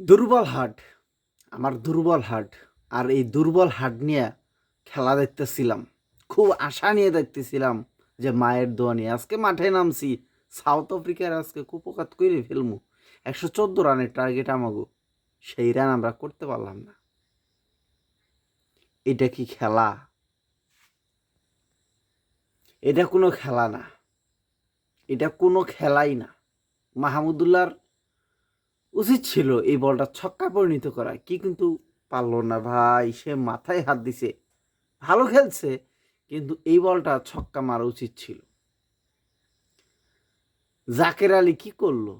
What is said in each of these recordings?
দুর্বল হাট আমার দুর্বল হাট আর এই দুর্বল হাট নিয়ে খেলা দেখতেছিলাম। খুব আশা নিয়ে দেখতেছিলাম যে মায়ের দোয়া নিয়ে। আজকে মাঠে নামছি, সাউথ আফ্রিকার আজকে কুপকাত করে ফেলমু। একশো চোদ্দ রানের টার্গেট আমাগো, সেই রান আমরা করতে পারলাম না। এটা কি খেলা? এটা কোনো খেলা না। এটা কোনো খেলাই না। মাহমুদুল্লাহর উচিত ছিল এই বলটা ছক্কা পরিণত করা। কি কিন্তু পারল না ভাই, সে মাথায় হাত দিছে। ভালো খেলছে, কিন্তু এই বলটা ছক্কা মারা উচিত ছিল। জাকের আলী কি করল?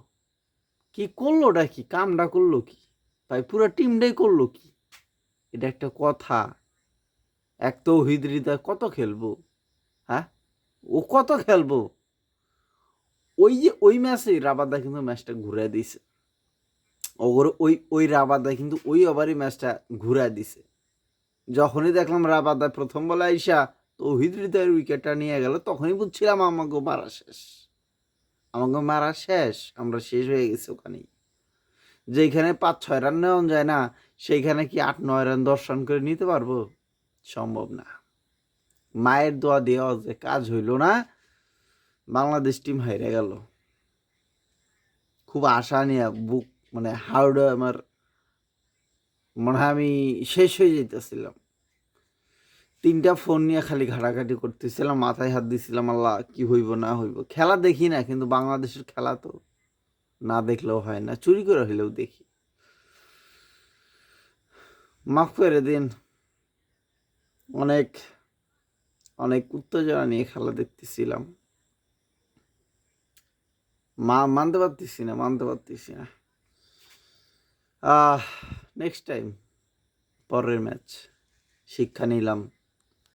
কি করল ওটা কি? কামটা করল কি? ভাই, পুরো টিমটাই করল কি? এটা একটা কথা। এক তো হৃদয় কত খেলব? হ্যাঁ? ও কত খেলব? ওই যে, ওই ম্যাচে রাবাদা কিন্তু ম্যাচটা ঘুরে দিছে ওর ওই ওই রাবাদা কিন্তু ওই ওভারই ম্যাচটা ঘুরে দিছে। যখনই দেখলাম রাবাদা প্রথম বলে আইসা তো হৃদয়ের উইকেটটা নিয়ে গেল, তখনই বুঝছিলাম আমাকে মারা শেষ। আমাকে মারা শেষ, আমরা শেষ হয়ে গেছি ওখানেই। যেখানে পাঁচ ছয় রান নেওয়া যায় না, সেইখানে কি আট নয় রান দশ রান করে নিতে পারব? সম্ভব না। মায়ের দোয়া দেওয়া যে কাজ হইল না, বাংলাদেশ টিম হাইরে গেল। খুব আশা নিয়ে, বুক মানে হার্ড আমার মনে হয় আমি শেষ হয়ে যেতেছিলাম তিনটা ফোন নিয়ে খালি ঘাটাঘাটি করতেছিলাম, মাথায় হাত দিছিলাম, আল্লাহ কি হইব, না হইব। খেলা দেখি না, কিন্তু বাংলাদেশের খেলা তো না দেখলেও হয় না, চুরি করে হইলেও দেখি। মাফ করে দিন। অনেক অনেক উত্তেজনা নিয়ে খেলা দেখতেছিলাম। মা, মানতে পারতেছি না, মানতে পারতেছি না। নেক্সট টাইম পরের ম্যাচ শিক্ষা নিলাম।